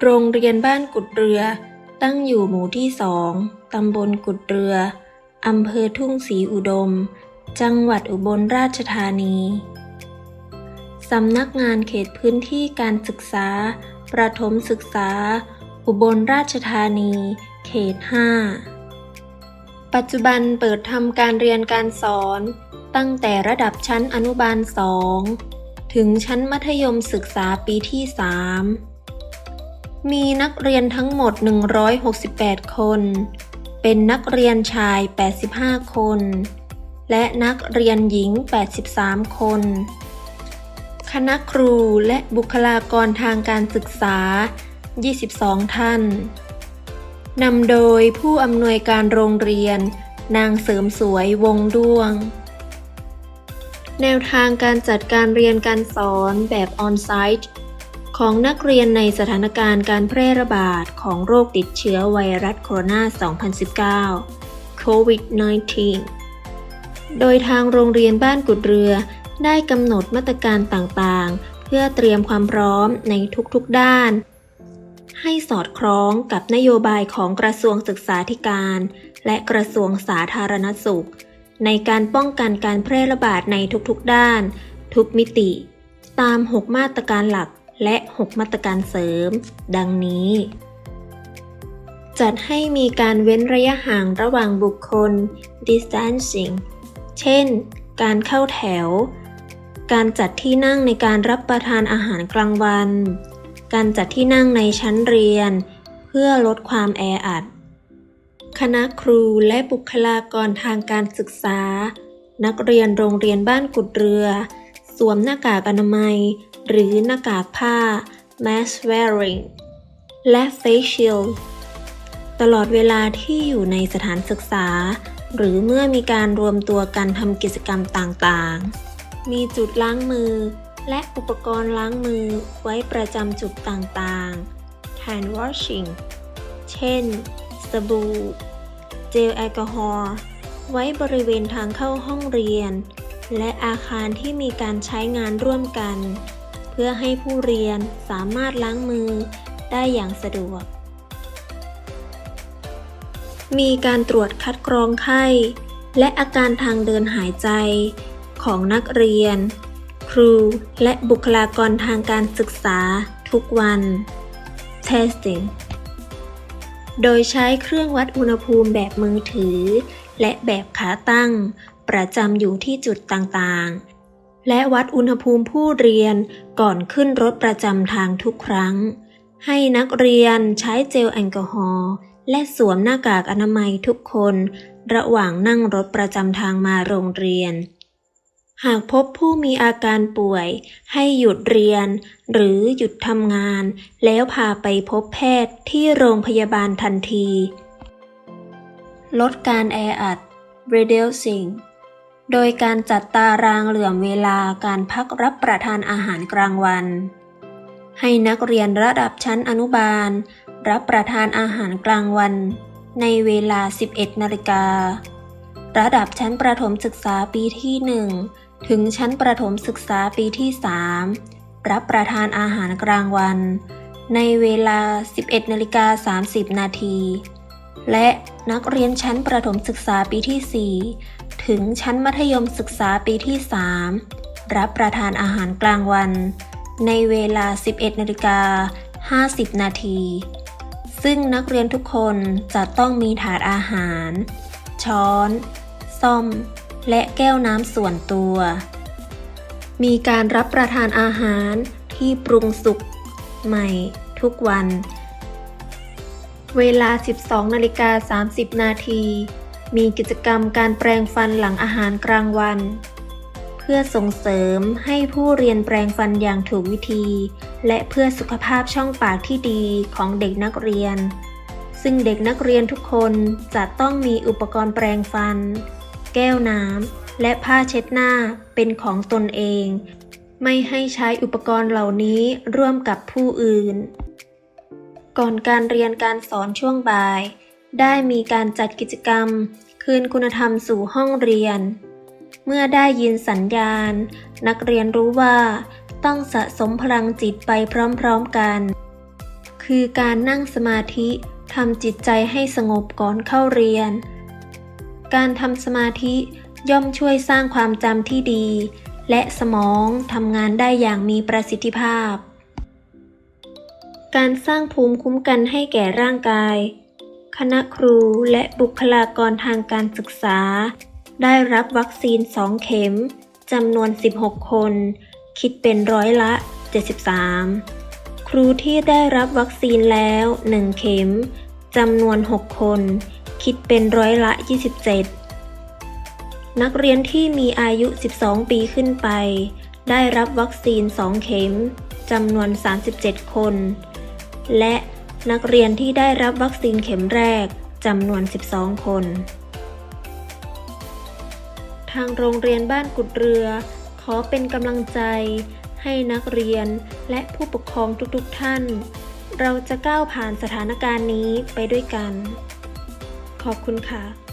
โรงเรียนบ้านกุดเรือ ตั้งอยู่หมู่ที่สองตำบลกุดเรือ อำเภอทุ่งศรีอุดม จังหวัดอุบลราชธานี สำนักงานเขตพื้นที่การศึกษา ประถมศึกษา อุบลราชธานี เขต 5 ปัจจุบันเปิดทำการเรียนการสอน ตั้งแต่ระดับชั้นอนุบาล 2 ถึงชั้นมัธยมศึกษาปีที่ 3 มีนักเรียนทั้งหมด 168 คน เป็นนักเรียนชาย 85 คน และนักเรียนหญิง 83 คน คณะครูและบุคลากรทางการศึกษา 22 ท่าน นำโดยผู้อำนวยการโรงเรียน นางเสริมสวยวงด้วง แนวทางการจัดการเรียนการสอนแบบออนไซต์ ของนักเรียนในสถานการณ์การแพร่ระบาดของโรคติดเชื้อไวรัสโคโรนา 2019 COVID-19 โดยทางโรงเรียนบ้านกุดเรือ ได้กำหนดมาตรการต่างๆ เพื่อเตรียมความพร้อมในทุกๆด้าน ให้สอดคล้องกับนโยบายของกระทรวงศึกษาธิการ และกระทรวงสาธารณสุข ในการป้องกันการแพร่ระบาดในทุกๆด้าน ทุกมิติ ตาม 6 มาตรการหลัก และ 6 มาตรการเสริม ดังนี้ จัดให้มีการเว้นระยะห่างระหว่างบุคคล distancing เช่น การเข้าแถว การจัดที่นั่งในการรับประทานอาหารกลางวัน การจัดที่นั่งในชั้นเรียน เพื่อลดความแออัด คณะครูและบุคลากรทางการศึกษา นักเรียนโรงเรียนบ้านกุดเรือ สวมหน้ากากอนามัย หรือหน้ากากผ้า mask wearing และ face shield ตลอดเวลาที่อยู่ในสถานศึกษา หรือเมื่อมีการรวมตัวกันทำกิจกรรมต่างๆ มีจุดล้างมือ และอุปกรณ์ล้างมือไว้ประจำจุดต่างๆ hand washing เช่น สบู่ เจลแอลกอฮอล์ ไว้บริเวณทางเข้าห้องเรียน และอาคารที่มีการใช้งานร่วมกัน เพื่อให้ผู้เรียนสามารถล้างมือได้อย่างสะดวก มีการตรวจคัดกรองไข้ และอาการทางเดินหายใจของนักเรียน ครูและบุคลากรทางการศึกษาทุกวัน testing โดยใช้เครื่องวัดอุณหภูมิแบบมือถือ และแบบขาตั้ง ประจำอยู่ที่จุดต่างๆ และวัดอุณหภูมิผู้เรียนก่อนขึ้นรถประจำทางทุกครั้ง ให้นักเรียนใช้เจลแอลกอฮอล์และสวมหน้ากากอนามัยทุกคน ระหว่างนั่งรถประจำทางมาโรงเรียน หากพบผู้มีอาการป่วย ให้หยุดเรียน หรือหยุดทำงาน แล้วพาไปพบแพทย์ที่โรงพยาบาลทันที ลดการแออัด reducing โดยการจัดตารางเหลื่อมเวลาการพักรับประทานอาหารกลางวัน ให้นักเรียนระดับชั้นอนุบาล รับประทานอาหารกลางวัน ในเวลา 11 นาฬิกา ระดับชั้นประถมศึกษาปีที่ 1 ถึงชั้นประถมศึกษาปีที่ 3 รับประทานอาหารกลางวัน ในเวลา 11 นาฬิกา 30 นาทีและนักเรียนชั้นประถมศึกษาปีที่4 ถึงชั้นมัธยมศึกษาปีที่ 3 รับประทานอาหารกลางวัน ในเวลา 11นาฬิกา50 นาที ซึ่งนักเรียนทุกคนจะต้องมีถาดอาหาร ช้อน ซ่อม และแก้วน้ำส่วนตัว มีการรับประทานอาหารที่ปรุงสุกใหม่ทุกวัน เวลา 12นาฬิกา30 นาที มีกิจกรรมการแปรงฟันหลังอาหารกลางวัน เพื่อส่งเสริมให้ผู้เรียนแปรงฟันอย่างถูกวิธี และเพื่อสุขภาพช่องปากที่ดีของเด็กนักเรียน ซึ่งเด็กนักเรียนทุกคนจะต้องมีอุปกรณ์แปรงฟัน แก้วน้ำและผ้าเช็ดหน้าเป็นของตนเอง ไม่ให้ใช้อุปกรณ์เหล่านี้ร่วมกับผู้อื่น ก่อนการเรียนการสอนช่วงบ่าย ได้มีการจัดกิจกรรม คืนคุณธรรมสู่ห้องเรียน เมื่อได้ยินสัญญาณ นักเรียนรู้ว่าต้องสะสมพลังจิตไปพร้อมๆกัน คือการนั่งสมาธิทำจิตใจให้สงบก่อนเข้าเรียน การทำสมาธิย่อมช่วยสร้างความจำที่ดี และสมองทำงานได้อย่างมีประสิทธิภาพ การสร้างภูมิคุ้มกันให้แก่ร่างกาย คณะครูและบุคลากรทางการศึกษา ได้รับวัคซีน 2 เข็มจำนวน 16 คน คิดเป็นร้อยละ 73 ครูที่ได้รับวัคซีนแล้ว 1 เข็มจำนวน 6 คน คิดเป็นร้อยละ 27 นักเรียนที่มีอายุ 12 ปีขึ้นไป ได้รับวัคซีน 2 เข็มจำนวน 37 คน และ นักเรียนที่ได้รับวัคซีนเข็มแรกจำนวน 12 คน ทางโรงเรียนบ้านกุดเรือ ขอเป็นกำลังใจ ให้นักเรียนและผู้ปกครองทุกๆท่าน เราจะก้าวผ่านสถานการณ์นี้ไปด้วยกัน ขอบคุณค่ะ